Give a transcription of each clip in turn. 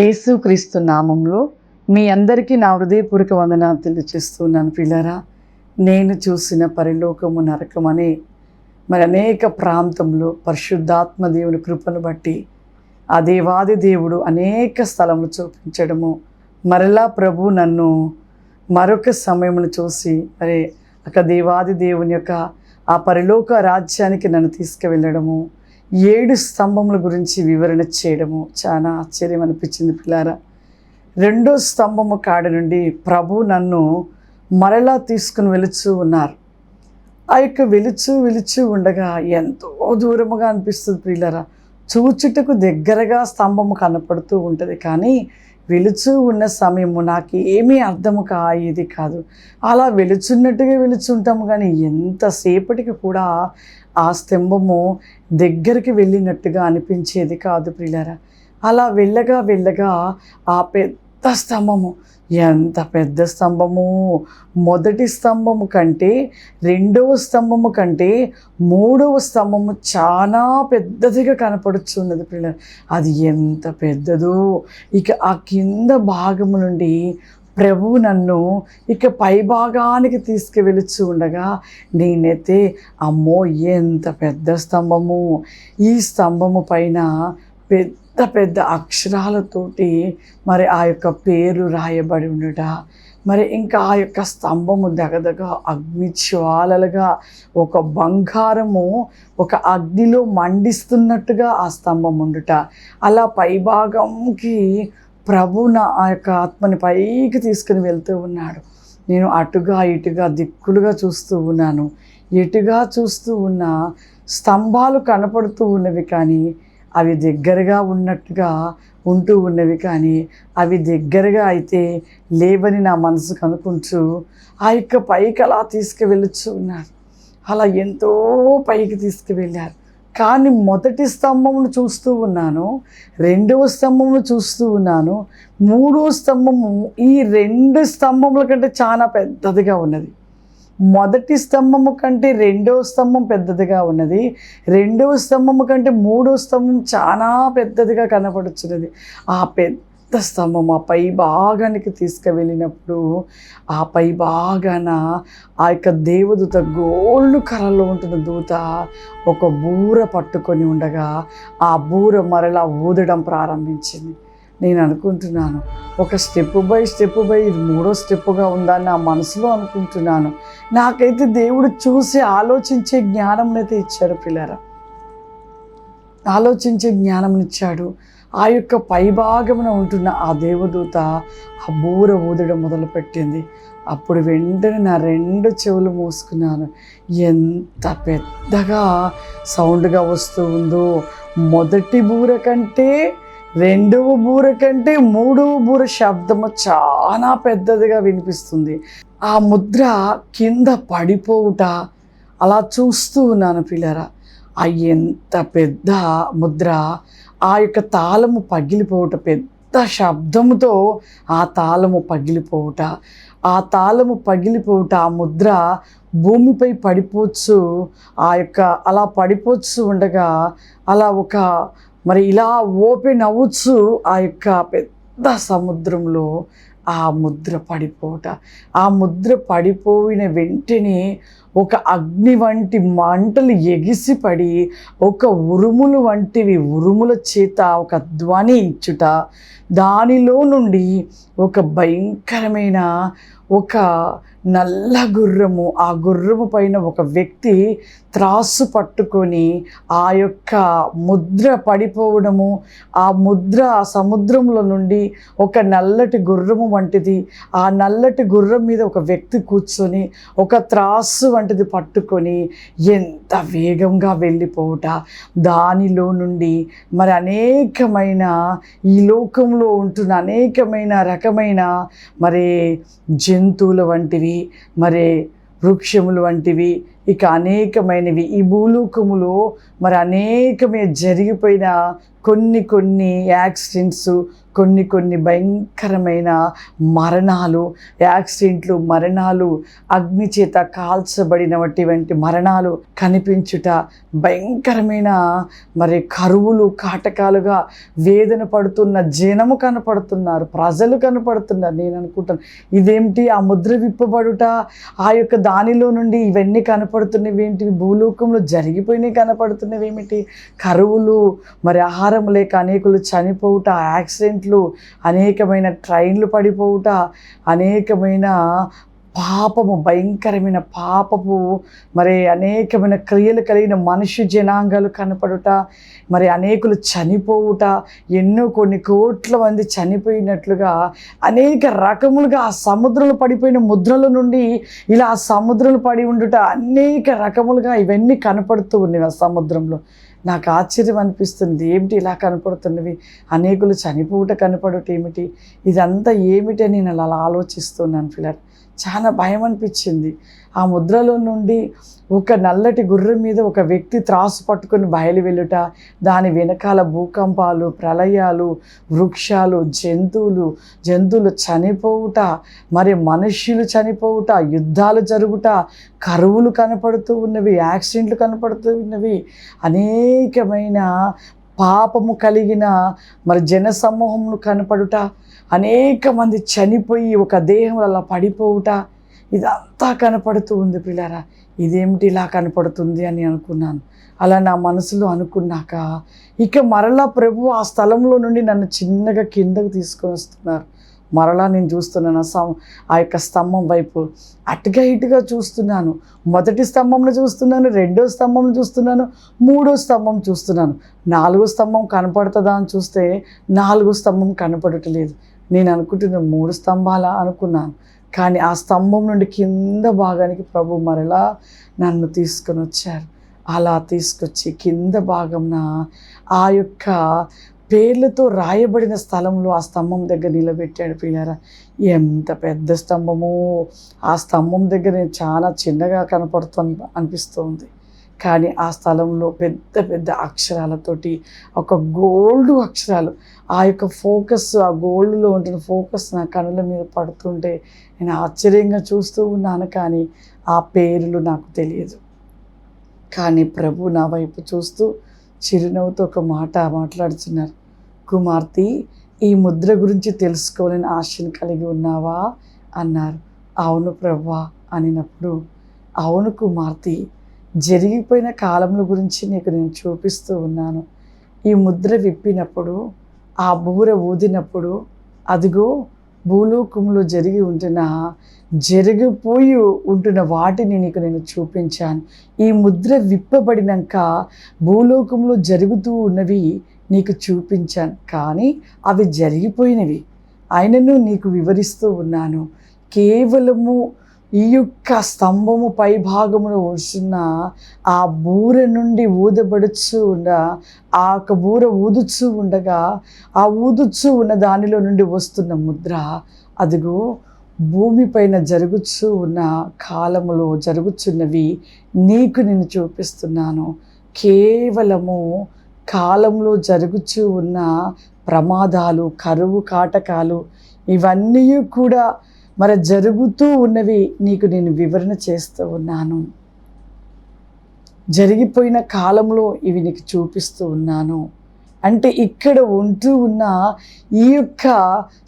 ఏసుక్రీస్తు నామంలో మీ అందరికీ నా హృదయపూర్వక వందనాలు తెలియజేస్తున్నాను పిల్లరా. నేను చూసిన పరిలోకము నరకం అనే మరి అనేక ప్రాంతంలో పరిశుద్ధాత్మ దేవుని కృపను బట్టి ఆ దేవాది దేవుడు అనేక స్థలములు చూపించడము. మరలా ప్రభు నన్ను మరొక సమయమును చూసి మరి ఒక దేవాది దేవుని యొక్క ఆ పరిలోక రాజ్యానికి నన్ను తీసుకువెళ్ళడము. ఏడు స్తంభముల గురించి వివరణ చేయడము చాలా ఆశ్చర్యం అనిపించింది పిల్లారా. రెండో స్తంభము కాడ నుండి ప్రభు నన్ను మరలా తీసుకుని వెలుచు ఉన్నారు. ఆ యొక్క వెలుచు వెలుచు ఉండగా ఎంతో దూరముగా అనిపిస్తుంది పిల్లరా. చూచుటకు దగ్గరగా స్తంభము కనపడుతూ ఉంటుంది కానీ వెలుచు ఉన్న సమయము నాకు ఏమీ అర్థము కాయేది కాదు. అలా వెలుచున్నట్టుగా వెలుచుంటాము కానీ ఎంతసేపటికి కూడా ఆ స్తంభము దగ్గరికి వెళ్ళినట్టుగా అనిపించేది కాదు ప్రియులరా. అలా వెళ్ళగా వెళ్ళగా ఆ పెద్ద స్తంభము ఎంత పెద్ద స్తంభము? మొదటి స్తంభము కంటే రెండవ స్తంభము కంటే మూడవ స్తంభము చాలా పెద్దదిగా కనపడుచున్నది పిల్లలు అది ఎంత పెద్దదో. ఇక ఆ కింద భాగము నుండి ప్రభు నన్ను ఇక పై భాగానికి తీసుకువెలుచు ఉండగా నేనైతే అమ్మో ఎంత పెద్ద స్తంభము. ఈ స్తంభము పైన పెద్ద పెద్ద అక్షరాలతోటి మరి ఆ యొక్క పేరు రాయబడి ఉండట. మరి ఇంకా ఆ యొక్క స్తంభము దగదగ అగ్ని జ్వాలలుగా ఒక బంగారము ఒక అగ్నిలో మండిస్తున్నట్టుగా ఆ స్తంభం ఉండుట. అలా పైభాగంకి ప్రభు నా ఆ యొక్క ఆత్మని పైకి తీసుకుని వెళ్తూ ఉన్నాడు. నేను అటుగా ఇటుగా దిక్కులుగా చూస్తూ ఉన్నాను. ఎటుగా చూస్తూ ఉన్న స్తంభాలు కనపడుతూ ఉన్నవి కానీ అవి దగ్గరగా ఉన్నట్టుగా ఉంటూ ఉన్నవి కానీ అవి దగ్గరగా అయితే లేవని నా మనసు కనుకుంటూ ఆ యొక్క పైకి అలా తీసుకువెళ్ళొచ్చు ఉన్నారు అలా ఎంతో పైకి తీసుకువెళ్ళారు. కానీ మొదటి స్తంభమును చూస్తూ ఉన్నాను రెండవ స్తంభమును చూస్తూ ఉన్నాను మూడో స్తంభము ఈ రెండు స్తంభముల కంటే చాలా పెద్దదిగా ఉన్నది. మొదటి స్తంభము కంటే రెండవ స్తంభం పెద్దదిగా ఉన్నది రెండవ స్తంభము కంటే మూడో స్తంభం చాలా పెద్దదిగా కనపడుచున్నది. ఆ పెద్ద స్తంభం ఆ పై భాగానికి తీసుకువెళ్ళినప్పుడు ఆ పై భాగాన ఆ యొక్క దేవదూత గోల్డ్ కలర్లో ఉంటున్న దూత ఒక బూర పట్టుకొని ఉండగా ఆ బూర మరలా ఊదడం ప్రారంభించింది. నేను అనుకుంటున్నాను ఒక స్టెప్ బై స్టెప్ బై ఇది మూడో స్టెప్గా ఉందని నా మనసులో అనుకుంటున్నాను. నాకైతే దేవుడు చూసి ఆలోచించే జ్ఞానం అయితే ఇచ్చాడు పిల్లరా. ఆలోచించే జ్ఞానం ఇచ్చాడు ఆ యొక్క పైభాగమున ఉంటున్న ఆ దేవదూత ఆ బూర ఊదడం మొదలుపెట్టింది. అప్పుడు వెంటనే నా రెండు చెవులు మూసుకున్నాను. ఎంత పెద్దగా సౌండ్గా వస్తూ ఉందో. మొదటి బూర కంటే రెండవ బూర కంటే మూడవ బూర శబ్దము చాలా పెద్దదిగా వినిపిస్తుంది. ఆ ముద్ర కింద పడిపోవుట అలా చూస్తూ ఉన్నాను పిల్లరా. ఆ ఎంత పెద్ద ముద్ర ఆ యొక్క తాళము పగిలిపోవుట పెద్ద శబ్దముతో ఆ తాళము పగిలిపోవుట. ఆ తాళము పగిలిపోవుట ఆ ముద్ర భూమిపై పడిపోవచ్చు ఆ యొక్క అలా పడిపోవచ్చు ఉండగా అలా ఒక మరి ఇలా ఓపెన్ అవ్వచ్చు ఆ యొక్క పెద్ద సముద్రంలో ఆ ముద్ర పడిపోట. ఆ ముద్ర పడిపోయిన వెంటనే ఒక అగ్ని వంటి మంటలు ఎగిసిపడి ఒక ఉరుములు వంటివి ఉరుముల చేత ఒక ధ్వని ఇచ్చుట. దానిలో నుండి ఒక భయంకరమైన ఒక నల్ల గుర్రము ఆ గుర్రము పైన ఒక వ్యక్తి త్రాసు పట్టుకొని ఆ యొక్క ముద్ర పడిపోవడము ఆ ముద్ర ఆ సముద్రంలో నుండి ఒక నల్లటి గుర్రము వంటిది ఆ నల్లటి గుర్రం మీద ఒక వ్యక్తి కూర్చొని ఒక త్రాసు వంటిది పట్టుకొని ఎంత వేగంగా వెళ్ళిపోవుట. దానిలో నుండి మరి అనేకమైన ఈ లోకంలో ఉంటున్న అనేకమైన రకమైన మరి జంతువుల వంటివి మరి వృక్షములు వంటివి ఇక అనేకమైనవి. ఈ భూలోకములో మరి అనేకమే జరిగిపోయిన కొన్ని కొన్ని యాక్సిడెంట్స్ కొన్ని కొన్ని భయంకరమైన మరణాలు యాక్సిడెంట్లు మరణాలు అగ్ని చేత కాల్చబడినటువంటి మరణాలు కనిపించుట భయంకరమైన మరి కరువులు కాటకాలుగా వేదన పడుతున్న జనము కనపడుతున్నారు ప్రజలు కనపడుతున్నారు. నేను అనుకుంటాను ఇదేమిటి? ఆ ముద్ర విప్పబడుట ఆ యొక్క దానిలో నుండి ఇవన్నీ కనపడుతున్నవి ఏంటి? భూలోకంలో జరిగిపోయినవి కనపడుతున్నవి ఏమిటి? కరువులు మరి ఆహారం లేక అనేకులు చనిపోవుట యాక్సిడెంట్లు అనేకమైన ట్రైన్లు పడిపోవుట అనేకమైన పాపము భయంకరమైన పాపపు మరి అనేకమైన క్రియలు కలిగిన మనుష్య జనాంగాలు కనపడుట మరి అనేకులు చనిపోవుట ఎన్నో కొన్ని కోట్ల మంది చనిపోయినట్లుగా అనేక రకములుగా ఆ సముద్రంలో పడిపోయిన ముద్రల నుండి ఇలా ఆ సముద్రంలో పడి ఉండుట అనేక రకములుగా ఇవన్నీ కనపడుతూ ఉన్నాయి ఆ సముద్రంలో. నాకు ఆశ్చర్యం అనిపిస్తుంది ఏమిటి ఇలా కనపడుతున్నవి? అనేకులు చనిపోవుట కనపడుట ఏమిటి? ఇదంతా ఏమిటి నేను అలా ఆలోచిస్తున్నాను పిల్లలు చాలా భయం అనిపించింది ఆ ముద్రలో నుండి ఒక నల్లటి గుర్రం మీద ఒక వ్యక్తి త్రాసు పట్టుకుని బయలు వెళ్ళుట దాని వెనకాల భూకంపాలు ప్రళయాలు వృక్షాలు జంతువులు జంతువులు చనిపోవుట మరి మనుష్యులు చనిపోవుట యుద్ధాలు జరుగుట కరువులు కనపడుతూ ఉన్నవి యాక్సిడెంట్లు కనపడుతూ ఉన్నవి అనేకమైన పాపము కలిగిన మరి జన సమూహమును కనపడుట అనేక మంది చనిపోయి ఒక దేహం అలా పడిపోవుట ఇదంతా కనపడుతూ ఉంది పిల్లరా. ఇదేమిటి ఇలా కనపడుతుంది అని అనుకున్నాను. అలా నా మనసులో అనుకున్నాక ఇక మరలా ప్రభు ఆ స్థలంలో నుండి నన్ను చిన్నగా కిందకు తీసుకొని వస్తున్నారు. మరలా నేను చూస్తున్నాను ఆ సం ఆ యొక్క స్తంభం వైపు. అటుగా ఇటుగా చూస్తున్నాను. మొదటి స్తంభంలో చూస్తున్నాను రెండో స్తంభం చూస్తున్నాను మూడో స్తంభం చూస్తున్నాను. నాలుగో స్తంభం కనపడుతుందా అని చూస్తే నాలుగో స్తంభం కనపడటలేదు. నేను అనుకుంటున్న మూడు స్తంభాలా అనుకున్నాను. కానీ ఆ స్తంభం నుండి కింద భాగానికి ప్రభు మరలా నన్ను తీసుకొని వచ్చారు. అలా తీసుకొచ్చి కింద భాగంన ఆ యొక్క పేర్లతో రాయబడిన స్థలంలో ఆ స్తంభం దగ్గర నిలబెట్టాడు పిల్లరా. ఎంత పెద్ద స్తంభమో. ఆ స్తంభం దగ్గర నేను చాలా చిన్నగా కనపడుతుంది అనిపిస్తుంది. కానీ ఆ స్థలంలో పెద్ద పెద్ద అక్షరాలతోటి ఒక గోల్డ్ అక్షరాలు. ఆ యొక్క ఫోకస్ ఆ గోల్డ్లో ఉంటున్న ఫోకస్ నా కనుల మీద పడుతుంటే నేను ఆశ్చర్యంగా చూస్తూ ఉన్నాను కానీ ఆ పేర్లు నాకు తెలియదు. కానీ ప్రభు నా వైపు చూస్తూ చిరునవ్వుతో ఒక మాట మాట్లాడుతున్నారు. కుమార్తె ఈ ముద్ర గురించి తెలుసుకోవాలని ఆశను కలిగి ఉన్నావా? అన్నారు. అవును ప్రవ్వా అనినప్పుడు. అవును కుమార్తె జరిగిపోయిన కాలముల గురించి నీకు నేను చూపిస్తూ ఉన్నాను. ఈ ముద్ర విప్పినప్పుడు ఆ బూర ఊదినప్పుడు అదిగో భూలోకంలో జరిగి ఉంటున్న జరిగిపోయి ఉంటున్న వాటిని నీకు నేను చూపించాను. ఈ ముద్ర విప్పబడినాక భూలోకంలో జరుగుతూ ఉన్నవి నీకు చూపించాను. కానీ అవి జరిగిపోయినవి. ఆయనను నీకు వివరిస్తూ ఉన్నాను. కేవలము ఈ యొక్క స్తంభము పై భాగమును వస్తున్న ఆ బూర నుండి ఊదబడుచు ఉండ ఆ యొక్క బూర ఊదుచు ఉండగా ఆ ఊదుచు ఉన్న దానిలో నుండి వస్తున్న ముద్ర అదిగో భూమిపైన జరుగుచూ ఉన్న కాలములో జరుగుచున్నవి నీకు నేను చూపిస్తున్నాను. కేవలము కాలంలో జరుగుచూ ఉన్న ప్రమాదాలు కరువు కాటకాలు ఇవన్నీ కూడా మరి జరుగుతూ ఉన్నవి నీకు నేను వివరణ చేస్తూ ఉన్నాను. జరిగిపోయిన కాలంలో ఇవి నీకు చూపిస్తూ ఉన్నాను. అంటే ఇక్కడ ఉంటూ ఉన్న ఈ యొక్క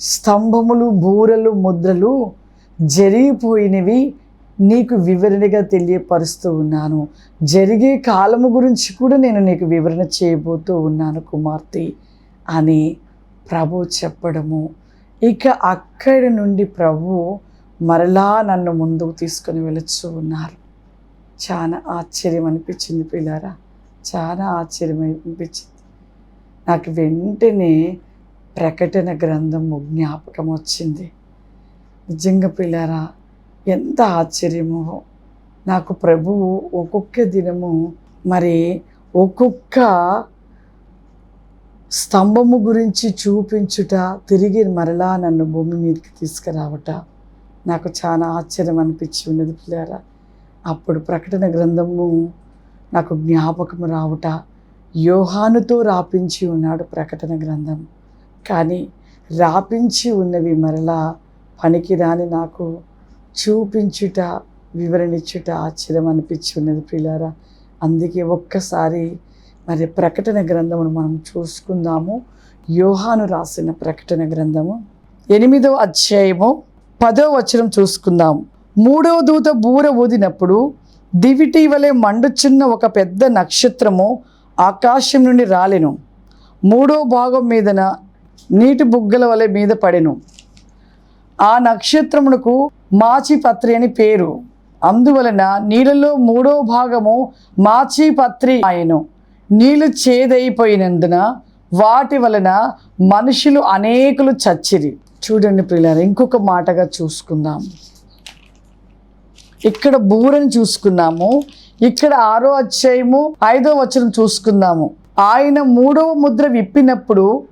స్తంభములు బూరలు ముద్రలు జరిగిపోయినవి నీకు వివరణగా తెలియపరుస్తూ ఉన్నాను. జరిగే కాలము గురించి కూడా నేను నీకు వివరణ చేయబోతూ ఉన్నాను కుమార్తె అని ప్రభు చెప్పడము. ఇక అక్కడి నుండి ప్రభు మరలా నన్ను ముందుకు తీసుకొని వెళ్ళొచ్చు ఉన్నారు. చాలా ఆశ్చర్యం అనిపించింది పిల్లారా. చాలా ఆశ్చర్యం అనిపించింది. నాకు వెంటనే ప్రకటన గ్రంథము జ్ఞాపకం వచ్చింది. నిజంగా పిల్లారా ఎంత ఆశ్చర్యమో. నాకు ప్రభువు ఒక్కొక్క దినము మరి ఒక్కొక్క స్తంభము గురించి చూపించుట తిరిగి మరలా నన్ను భూమి మీదకి తీసుకురావట. నాకు చాలా ఆశ్చర్యం అనిపించి ఉన్నది పిల్లారా. అప్పుడు ప్రకటన గ్రంథము నాకు జ్ఞాపకం రావుట. యోహానుతో రాపించి ఉన్నాడు ప్రకటన గ్రంథం. కానీ రాపించి ఉన్నవి మరలా పనికిరాని నాకు చూపించుట వివరణిచ్చుట ఆశ్చర్యం అనిపించి ఉన్నది అందుకే ఒక్కసారి మరి ప్రకటన గ్రంథమును మనం చూసుకుందాము. యోహాను రాసిన ప్రకటన గ్రంథము ఎనిమిదో అధ్యాయము పదో వచనం చూసుకుందాం. మూడో దూత బూర ఊదినప్పుడు దివిటి వలె మండుచున్న ఒక పెద్ద నక్షత్రము ఆకాశం నుండి రాలెను. మూడో భాగం మీదన నీటి బుగ్గల వలె మీద పడెను. ఆ నక్షత్రమునకు మాచిపత్రి అని పేరు. అందువలన నీళ్ళలో మూడో భాగము మాచిపత్రి ఆయను నీళ్ళు చేదైపోయినందున వాటి వలన మనుషులు అనేకులు చచ్చిరి. చూడండి పిల్లలు ఇంకొక మాటగా చూసుకుందాం. ఇక్కడ బూరని చూసుకున్నాము. ఇక్కడ ఆరో అధ్యాయము ఐదో వచనం చూసుకుందాము. ఆయన మూడవ ముద్ర విప్పినప్పుడు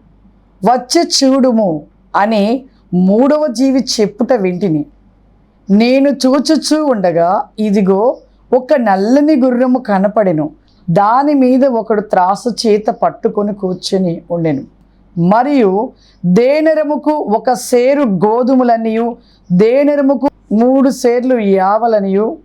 వచ్చే చూడుము అని మూడవ జీవి చెప్పుట వింటిని. నేను చూచుచూ ఉండగా ఇదిగో ఒక నల్లని గుర్రము కనపడెను. దాని మీద ఒకడు త్రాసు చేత పట్టుకొని కూర్చొని ఉండెను. మరియు దేనరముకు ఒక సేరు గోధుమలనియు దేనరముకు మూడు సేర్లు యావలనియు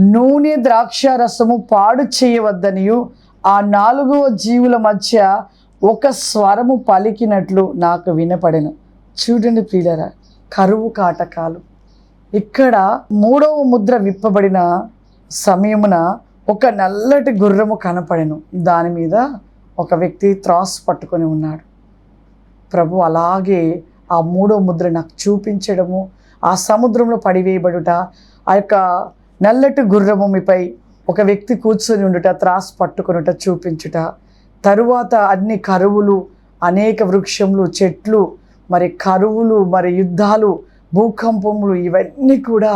నూనె ద్రాక్ష రసము పాడు చేయవద్దనియు ఆ నాలుగవ జీవుల మధ్య ఒక స్వరము పలికినట్లు నాకు వినపడెను. చూడండి ప్రియులరా కరువు కాటకాలు. ఇక్కడ మూడవ ముద్ర విప్పబడిన సమయమున ఒక నల్లటి గుర్రము కనపడెను. దాని మీద ఒక వ్యక్తి త్రాస్ పట్టుకొని ఉన్నాడు. ప్రభు అలాగే ఆ మూడో ముద్ర నాకు చూపించడము ఆ సముద్రంలో పడివేయబడుట ఆ యొక్క నల్లటి గుర్రము మీపై ఒక వ్యక్తి కూర్చొని ఉండుట త్రాస్ పట్టుకొనుట చూపించుట తరువాత అన్ని కరువులు అనేక వృక్షములు చెట్లు మరి కరువులు మరి యుద్ధాలు భూకంపములు ఇవన్నీ కూడా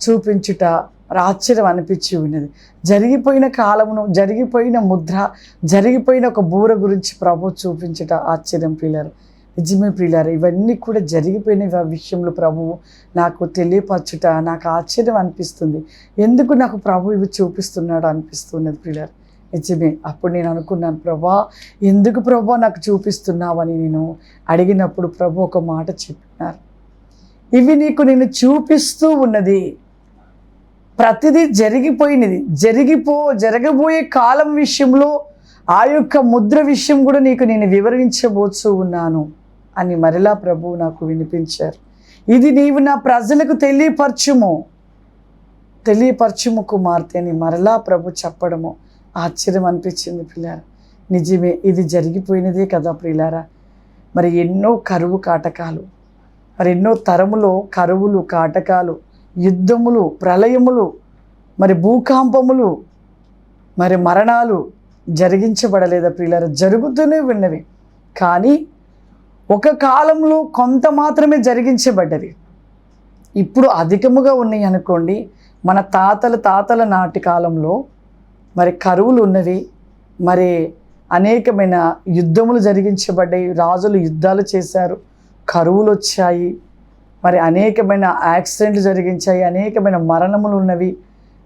చూపించుట మరి ఆశ్చర్యం అనిపించి ఉన్నది. జరిగిపోయిన కాలమును జరిగిపోయిన ముద్ర జరిగిపోయిన ఒక బూర గురించి ప్రభు చూపించుట ఆశ్చర్యం పిల్లరు నిజమే ప్రియులారు ఇవన్నీ కూడా జరిగిపోయిన విషయంలో ప్రభువు నాకు తెలియపరచుట నాకు ఆశ్చర్యం అనిపిస్తుంది. ఎందుకు నాకు ప్రభు ఇవి చూపిస్తున్నాడు అనిపిస్తున్నది ప్రియులారు. నిజమే. అప్పుడు నేను అనుకున్నాను ప్రభా ఎందుకు ప్రభా నాకు చూపిస్తున్నావని నేను అడిగినప్పుడు ప్రభు ఒక మాట చెప్పినారు. ఇవి నీకు నేను చూపిస్తూ ఉన్నది. ప్రతిదీ జరిగిపోయినది. జరిగిపో జరగబోయే కాలం విషయంలో ఆ యొక్క ముద్ర విషయం కూడా నీకు నేను వివరించబోచు ఉన్నాను అని మరలా ప్రభువు నాకు వినిపించారు. ఇది నీవు నా ప్రజలకు తెలియపరచుము. తెలియపరచుము కుమార్తె అని మరలా ప్రభు చెప్పడము. ఆశ్చర్యం అనిపించింది పిల్లారా. నిజమే ఇది జరిగిపోయినదే కదా ప్రియులారా. మరి ఎన్నో కరువు కాటకాలు మరి ఎన్నో తరములో కరువులు కాటకాలు యుద్ధములు ప్రళయములు మరి భూకంపములు మరి మరణాలు జరిగించబడలేదా ప్రియులారా. జరుగుతూనే ఉన్నవి కానీ ఒక కాలంలో కొంత మాత్రమే జరిగించబడ్డవి ఇప్పుడు అధికముగా ఉన్నాయి అనుకోండి మన తాతల తాతల నాటి కాలంలో మరి కరువులు ఉన్నవి మరి అనేకమైన యుద్ధములు జరిగించబడ్డాయి రాజులు యుద్ధాలు చేశారు కరువులు వచ్చాయి మరి అనేకమైన యాక్సిడెంట్లు జరిగించాయి అనేకమైన మరణములు ఉన్నవి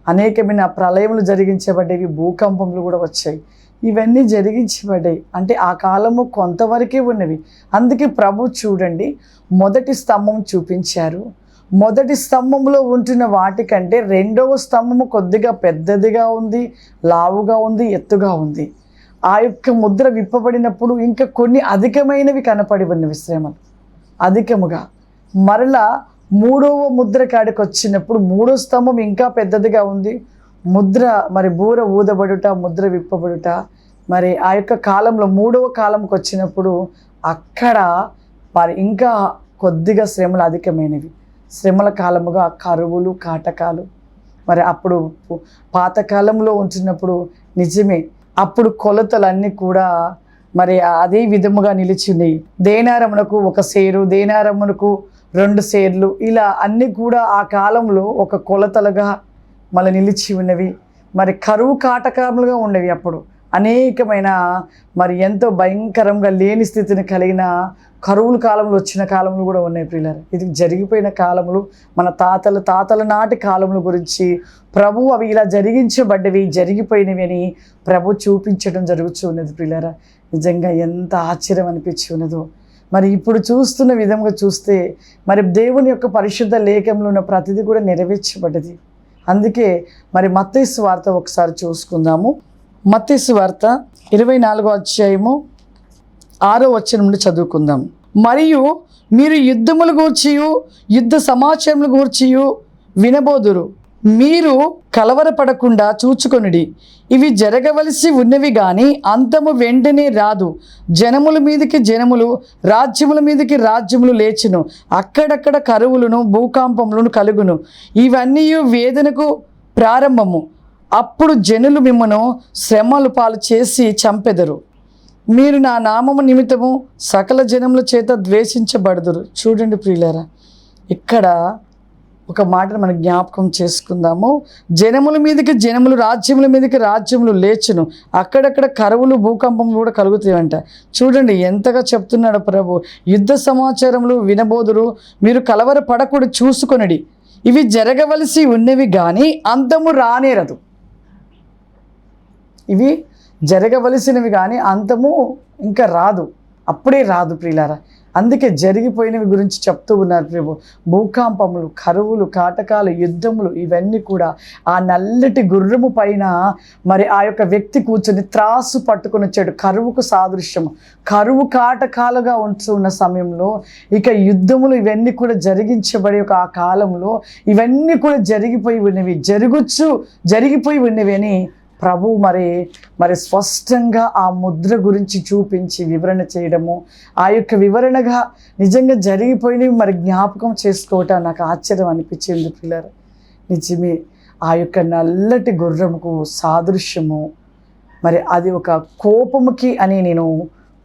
అనేకమైన ప్రళయములు జరిగించబడ్డవి భూకంపములు కూడా వచ్చాయి. ఇవన్నీ జరిగించబడ్డాయి. అంటే ఆ కాలము కొంతవరకే ఉన్నవి. అందుకే ప్రభు చూడండి మొదటి స్తంభం చూపించారు. మొదటి స్తంభంలో ఉంటున్న వాటికంటే రెండవ స్తంభము కొద్దిగా పెద్దదిగా ఉంది లావుగా ఉంది ఎత్తుగా ఉంది. ఆ యొక్క ముద్ర విప్పబడినప్పుడు ఇంకా కొన్ని అధికమైనవి కనపడి ఉన్నవి శ్రమలు అధికముగా. మరలా మూడవ ముద్ర కాడికి వచ్చినప్పుడు మూడో స్తంభం ఇంకా పెద్దదిగా ఉంది. ముద్ర మరి బూర ఊదబడుట ముద్ర విప్పబడుట మరి ఆ యొక్క కాలంలో మూడవ కాలంకి వచ్చినప్పుడు అక్కడ మరి ఇంకా కొద్దిగా శ్రమలు అధికమైనవి. శ్రమల కాలముగా కరువులు కాటకాలు. మరి అప్పుడు పాతకాలంలో ఉంచినప్పుడు నిజమే అప్పుడు కొలతలన్నీ కూడా మరి అదే విధముగా నిలిచినాయి. దేనారమునకు ఒక సేరు దేనారమునకు రెండు సేర్లు ఇలా అన్నీ కూడా ఆ కాలంలో ఒక కొలతలుగా మళ్ళీ నిలిచి ఉన్నవి. మరి కరువు కాటకాలుగా ఉండేవి అప్పుడు. అనేకమైన మరి ఎంతో భయంకరంగా లేని స్థితిని కలిగిన కరువుల కాలంలో వచ్చిన కాలంలో కూడా ఉన్నాయి ప్రియులారు. ఇది జరిగిపోయిన కాలములు మన తాతలు తాతల నాటి కాలముల గురించి ప్రభు అవి ఇలా జరిగించబడ్డవి జరిగిపోయినవి అని ప్రభు చూపించడం జరుగుతూ ఉన్నది ప్రియులారా. నిజంగా ఎంత ఆశ్చర్యం అనిపించి ఉన్నదో. మరి ఇప్పుడు చూస్తున్న విధంగా చూస్తే మరి దేవుని యొక్క పరిశుద్ధ లేఖంలో ఉన్న ప్రతిదీ కూడా నెరవేర్చబడ్డది. అందుకే మరి మత్తైస్ వార్త ఒకసారి చూసుకుందాము. మత్తైసు వార్త ఇరవై నాలుగో అధ్యాయము ఆరో వచ్చిన నుండి చదువుకుందాం. మరియు మీరు యుద్ధములు గూర్చియు యుద్ధ సమాచారములు గూర్చియు వినబోదురు. మీరు కలవరపడకుండా చూచుకొనుడి. ఇవి జరగవలసి ఉన్నవి కానీ అంతము వెంటనే రాదు. జనముల మీదకి జనములు రాజ్యముల మీదకి రాజ్యములు లేచును. అక్కడక్కడ కరువులను భూకంపములను కలుగును. ఇవన్నీ వేదనకు ప్రారంభము. అప్పుడు జనులు మిమ్మను శ్రమలు పాలు చేసి చంపెదరు. మీరు నా నామము నిమిత్తము సకల జనముల చేత ద్వేషించబడదురు. చూడండి ప్రియులారా ఇక్కడ ఒక మాటను మనం జ్ఞాపకం చేసుకుందాము. జనముల మీదకి జనములు రాజ్యముల మీదకి రాజ్యములు లేచును. అక్కడక్కడ కరువులు భూకంపములు కూడా కలుగుతాయంట. చూడండి ఎంతగా చెప్తున్నాడు ప్రభు. యుద్ధ సమాచారములు వినబోదురు. మీరు కలవర పడకూడదు చూసుకొనడి. ఇవి జరగవలసి ఉన్నవి కానీ అంతము రానేరదు. ఇవి జరగవలసినవి కానీ అంతము ఇంకా రాదు. అప్పుడే రాదు ప్రియులారా. అందుకే జరిగిపోయినవి గురించి చెప్తూ ఉన్నారు ప్రభు. భూకంపములు కరువులు కాటకాలు యుద్ధములు ఇవన్నీ కూడా ఆ నల్లటి గుర్రము పైన మరి ఆ యొక్క వ్యక్తి కూర్చొని త్రాసు పట్టుకుని వచ్చాడు. కరువుకు సాదృశ్యము. కరువు కాటకాలుగా ఉంటున్న సమయంలో ఇక యుద్ధములు ఇవన్నీ కూడా జరిగించబడే ఒక ఆ కాలంలో ఇవన్నీ కూడా జరిగిపోయి ఉన్నవి. జరుగుచ్చు జరిగిపోయి ఉన్నవి అని ప్రభు మరి మరి స్పష్టంగా ఆ ముద్ర గురించి చూపించి వివరణ చేయడము ఆ యొక్క వివరణగా నిజంగా జరిగిపోయినవి మరి జ్ఞాపకం చేసుకోవటం నాకు ఆశ్చర్యం అనిపించింది పిల్లలు. నిజమే ఆ యొక్క నల్లటి గుర్రముకు సాదృశ్యము. మరి అది ఒక కోపముకి అని నేను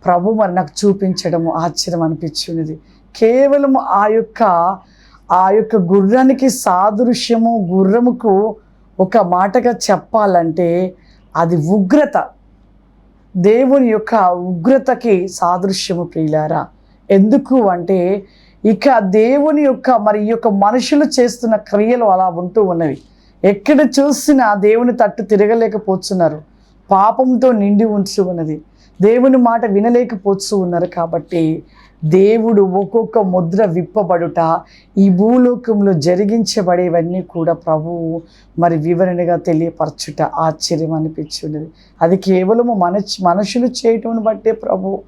ప్రభు మరి నాకు చూపించడము ఆశ్చర్యం అనిపించినది కేవలం ఆ యొక్క ఆ యొక్క గుర్రానికి సాదృశ్యము గుర్రముకు ఒక మాటగా చెప్పాలంటే అది ఉగ్రత. దేవుని యొక్క ఉగ్రతకి సాదృశ్యము ప్రియులారా. ఎందుకు అంటే ఇక దేవుని యొక్క మరి ఈ యొక్క మనుషులు చేస్తున్న క్రియలు అలా ఉంటూ ఉన్నవి. ఎక్కడ చూసినా దేవుని తట్టు తిరగలేకపోతున్నారు. పాపంతో నిండి ఉంచు ఉన్నది. దేవుని మాట వినలేకపోతూ ఉన్నారు కాబట్టి దేవుడు ఒక్కొక్క ముద్ర విప్పబడుట ఈ భూలోకంలో జరిగించబడేవన్నీ కూడా ప్రభువు మరి వివరణగా తెలియపరచుట ఆశ్చర్యం అనిపించున్నది. అది కేవలము మన మనుషులు చేయటం బట్టే ప్రభు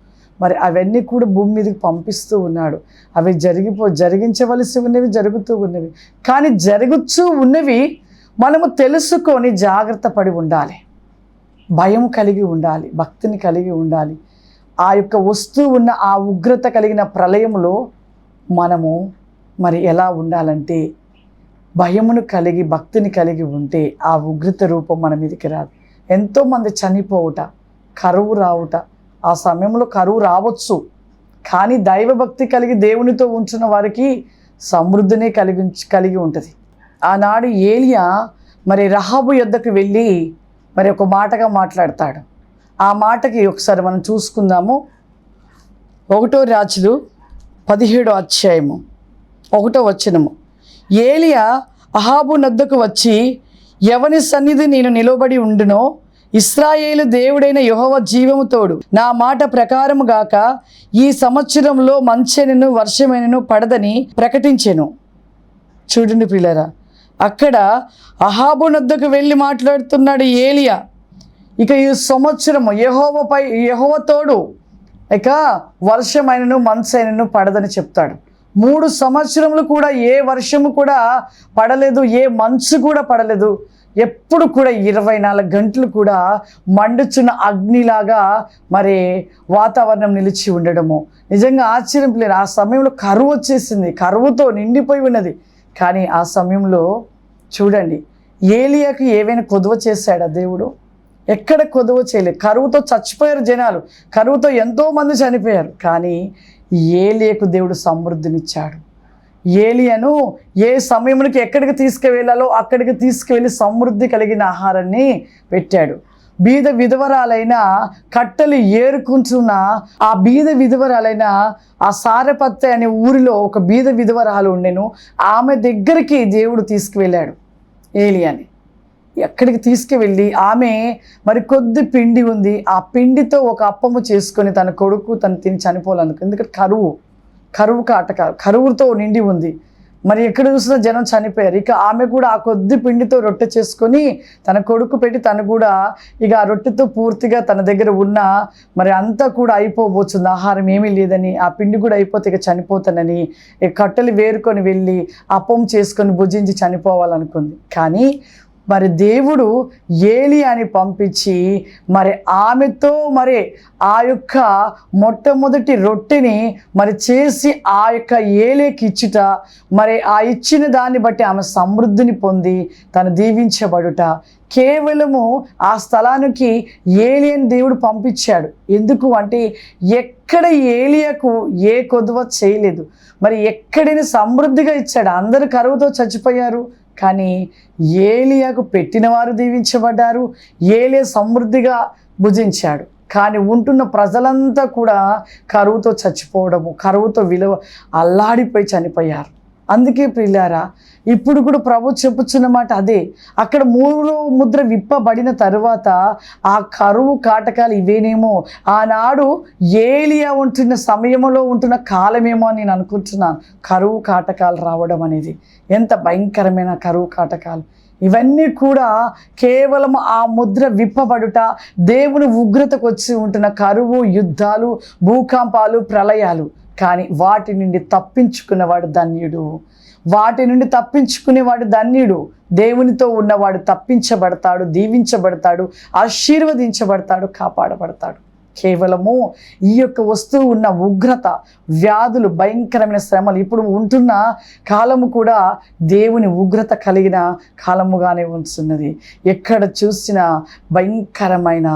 మరి అవన్నీ కూడా భూమి మీదకి పంపిస్తూ ఉన్నాడు. అవి జరిగిపో జరిగించవలసి ఉన్నవి జరుగుతూ ఉన్నవి. కానీ జరుగుతూ ఉన్నవి మనము తెలుసుకొని జాగ్రత్త పడి ఉండాలి. భయం కలిగి ఉండాలి భక్తిని కలిగి ఉండాలి. ఆ యొక్క వస్తువు ఉన్న ఆ ఉగ్రత కలిగిన ప్రళయంలో మనము మరి ఎలా ఉండాలంటే భయమును కలిగి భక్తిని కలిగి ఉంటే ఆ ఉగ్రత రూపం మన మీదకి రాదు. ఎంతోమంది చనిపోవుట కరువు రావుట ఆ సమయంలో కరువు రావచ్చు. కానీ దైవభక్తి కలిగి దేవునితో ఉంచిన వారికి సమృద్ధిని కలిగి కలిగి ఉంటుంది. ఆనాడు ఏలియా మరి రహాబు యొద్దకు వెళ్ళి మరి ఒక మాటగా మాట్లాడతాడు. ఆ మాటకి ఒకసారి మనం చూసుకుందాము. ఒకటో రాజులు పదిహేడో అధ్యాయము. ఒకటో వచనము. ఏలియా అహాబు నద్దకు వచ్చి ఎవని సన్నిధి నేను నిలబడి ఉండునో ఇస్రాయేలు దేవుడైన యెహోవా జీవము తోడు. నా మాట ప్రకారము గాక ఈ సంవత్సరంలో మంచెనను వర్షమైనను పడదని ప్రకటించెను. చూడండి పిల్లరా అక్కడ అహాబు నద్దకు వెళ్ళి మాట్లాడుతున్నాడు ఏలియా. ఇక ఈ సంవత్సరము యహోవపై యహోవ తోడు ఇక వర్షమైనను మనసైనను పడదని చెప్తాడు. మూడు సంవత్సరములు కూడా ఏ వర్షము కూడా పడలేదు ఏ మంచు కూడా పడలేదు. ఎప్పుడు కూడా ఇరవై నాలుగు గంటలు కూడా మండుచున్న అగ్నిలాగా మరి వాతావరణం నిలిచి ఉండడము. నిజంగా ఆశ్చర్యం లేదు. ఆ సమయంలో కరువు వచ్చేసింది. కరువుతో నిండిపోయి ఉన్నది. కానీ ఆ సమయంలో చూడండి ఏలియాకు ఏవైనా కొదువ చేశాడా దేవుడు? ఎక్కడ కొదువ చేయలేదు. కరువుతో చచ్చిపోయారు జనాలు. కరువుతో ఎంతోమంది చనిపోయారు. కానీ ఏలియకు దేవుడు సమృద్ధినిచ్చాడు. ఏలియను ఏ సమయమునికి ఎక్కడికి తీసుకువెళ్ళాలో అక్కడికి తీసుకువెళ్ళి సమృద్ధి కలిగిన ఆహారాన్ని పెట్టాడు. బీద విధవరాలైన కట్టెలు ఏరుకుంటున్న ఆ బీద విధవరాలైన ఆ సారపత్త అనే ఊరిలో ఒక బీద విధవరాలు ఉండెను. ఆమె దగ్గరికి దేవుడు తీసుకువెళ్ళాడు ఏలియాని. ఎక్కడికి తీసుకువెళ్ళి ఆమె మరి కొద్ది పిండి ఉంది. ఆ పిండితో ఒక అప్పము చేసుకొని తన కొడుకు తను తిని చనిపోవాలనుకు ఎందుకంటే కరువు. కరువు కాటక కరువుతో నిండి ఉంది. మరి ఎక్కడ చూసినా జనం చనిపోయారు. ఇక ఆమె కూడా ఆ కొద్ది పిండితో రొట్టె చేసుకొని తన కొడుకు పెట్టి తను కూడా ఇక ఆ రొట్టెతో పూర్తిగా తన దగ్గర ఉన్న మరి అంతా కూడా అయిపోబోతుంది. ఆహారం ఏమీ లేదని ఆ పిండి కూడా అయిపోతే ఇక చనిపోతానని కట్టెలు వేరుకొని వెళ్ళి అప్పం చేసుకొని భుజించి చనిపోవాలనుకుంది. కానీ మరి దేవుడు ఏలి అని పంపించి మరి ఆమెతో మరి ఆ యొక్క మొట్టమొదటి రొట్టెని మరి చేసి ఆ యొక్క ఏలేకి ఇచ్చుట మరి ఆ ఇచ్చిన దాన్ని బట్టి ఆమె సమృద్ధిని పొంది తను దీవించబడుట. కేవలము ఆ స్థలానికి ఏలియన్ దేవుడు పంపించాడు. ఎందుకు అంటే ఎక్కడ ఏలియకు ఏ కొదువ చేయలేదు. మరి ఎక్కడిని సమృద్ధిగా ఇచ్చాడు. అందరు కరువుతో చచ్చిపోయారు. కానీ ఏలియాకు పెట్టినవారు దీవించబడ్డారు ఏలియా సమృద్ధిగా భుజించాడు. కానీ ఉంటున్న ప్రజలంతా కూడా కరువుతో చచ్చిపోవడము కరువుతో విలువ అల్లాడిపోయి చనిపోయారు. అందుకే ప్రియులారా ఇప్పుడు కూడా ప్రభు చెప్పుచున్న మాట అదే. అక్కడ మూడు ముద్ర విప్పబడిన తర్వాత ఆ కరువు కాటకాలు ఇవేనేమో. ఆనాడు ఏలియా ఉంటున్న సమయంలో ఉంటున్న కాలమేమో అని నేను అనుకుంటున్నాను. కరువు కాటకాలు రావడం అనేది. ఎంత భయంకరమైన కరువు కాటకాలు. ఇవన్నీ కూడా కేవలం ఆ ముద్ర విప్పబడుట దేవుని ఉగ్రతకు వచ్చి ఉంటున్న కరువు యుద్ధాలు భూకంపాలు ప్రళయాలు. కానీ వాటి నుండి తప్పించుకున్నవాడు ధన్యుడు. వాటి నుండి తప్పించుకునేవాడు ధన్యుడు. దేవునితో ఉన్నవాడు తప్పించబడతాడు దీవించబడతాడు ఆశీర్వదించబడతాడు కాపాడబడతాడు. కేవలము ఈ యొక్క వస్తువు ఉన్న ఉగ్రత వ్యాధులు భయంకరమైన శ్రమలు ఇప్పుడు ఉంటున్న కాలము కూడా దేవుని ఉగ్రత కలిగిన కాలముగానే ఉంటున్నది. ఎక్కడ చూసినా భయంకరమైన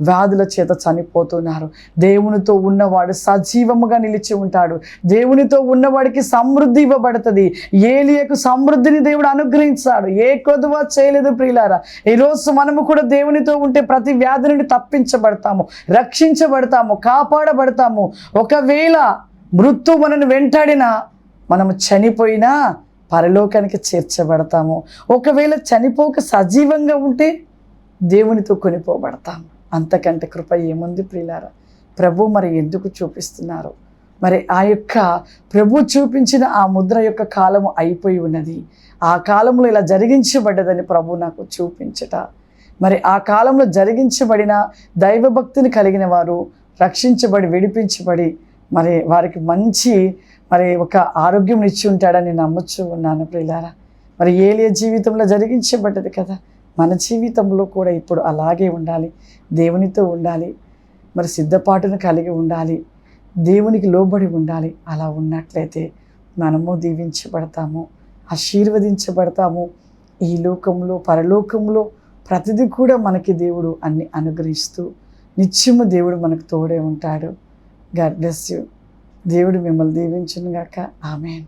వ్యాధుల చేత చనిపోతున్నారు. దేవునితో ఉన్నవాడు సజీవముగా నిలిచి ఉంటాడు. దేవునితో ఉన్నవాడికి సమృద్ధి ఇవ్వబడుతుంది. ఏలియకు సమృద్ధిని దేవుడు అనుగ్రహించాడు. ఏ కొదువ చేయలేదు ప్రియులారా. ఈరోజు మనము కూడా దేవునితో ఉంటే ప్రతి వ్యాధి నుండి తప్పించబడతాము. రక్షించబడతాము కాపాడబడతాము. ఒకవేళ మృత్యు మనను వెంటాడినా మనము చనిపోయినా పరలోకానికి చేర్చబడతాము. ఒకవేళ చనిపోక సజీవంగా ఉంటే దేవునితో కొనిపోబడతాము. అంతకంటే కృప ఏముంది ప్రియులారా? ప్రభు మరి ఎందుకు చూపిస్తున్నారు? మరి ఆ యొక్క ప్రభు చూపించిన ఆ ముద్ర యొక్క కాలము అయిపోయి ఉన్నది. ఆ కాలంలో ఇలా జరిగించబడ్డదని ప్రభు నాకు చూపించట. మరి ఆ కాలంలో జరిగించబడిన దైవభక్తిని కలిగిన వారు రక్షించబడి విడిపించబడి మరి వారికి మంచి మరి ఒక ఆరోగ్యం ఇచ్చి ఉంటాడని నమ్మచ్చు ఉన్నాను ప్రియులారా. మరి ఏలియ జీవితంలో జరిగించబడ్డది కదా మన జీవితంలో కూడా ఇప్పుడు అలాగే ఉండాలి దేవునితో ఉండాలి మరి సిద్ధపాటును కలిగి ఉండాలి దేవునికి లోబడి ఉండాలి అలా ఉన్నట్లయితే మనము దీవించబడతాము ఆశీర్వదించబడతాము. ఈ లోకంలో పరలోకంలో ప్రతిదీ కూడా మనకి దేవుడు అన్ని అనుగ్రహిస్తూ నిత్యము దేవుడు మనకు తోడే ఉంటాడు. God bless you. దేవుడు మిమ్మల్ని దీవించును గాక ఆమెన్.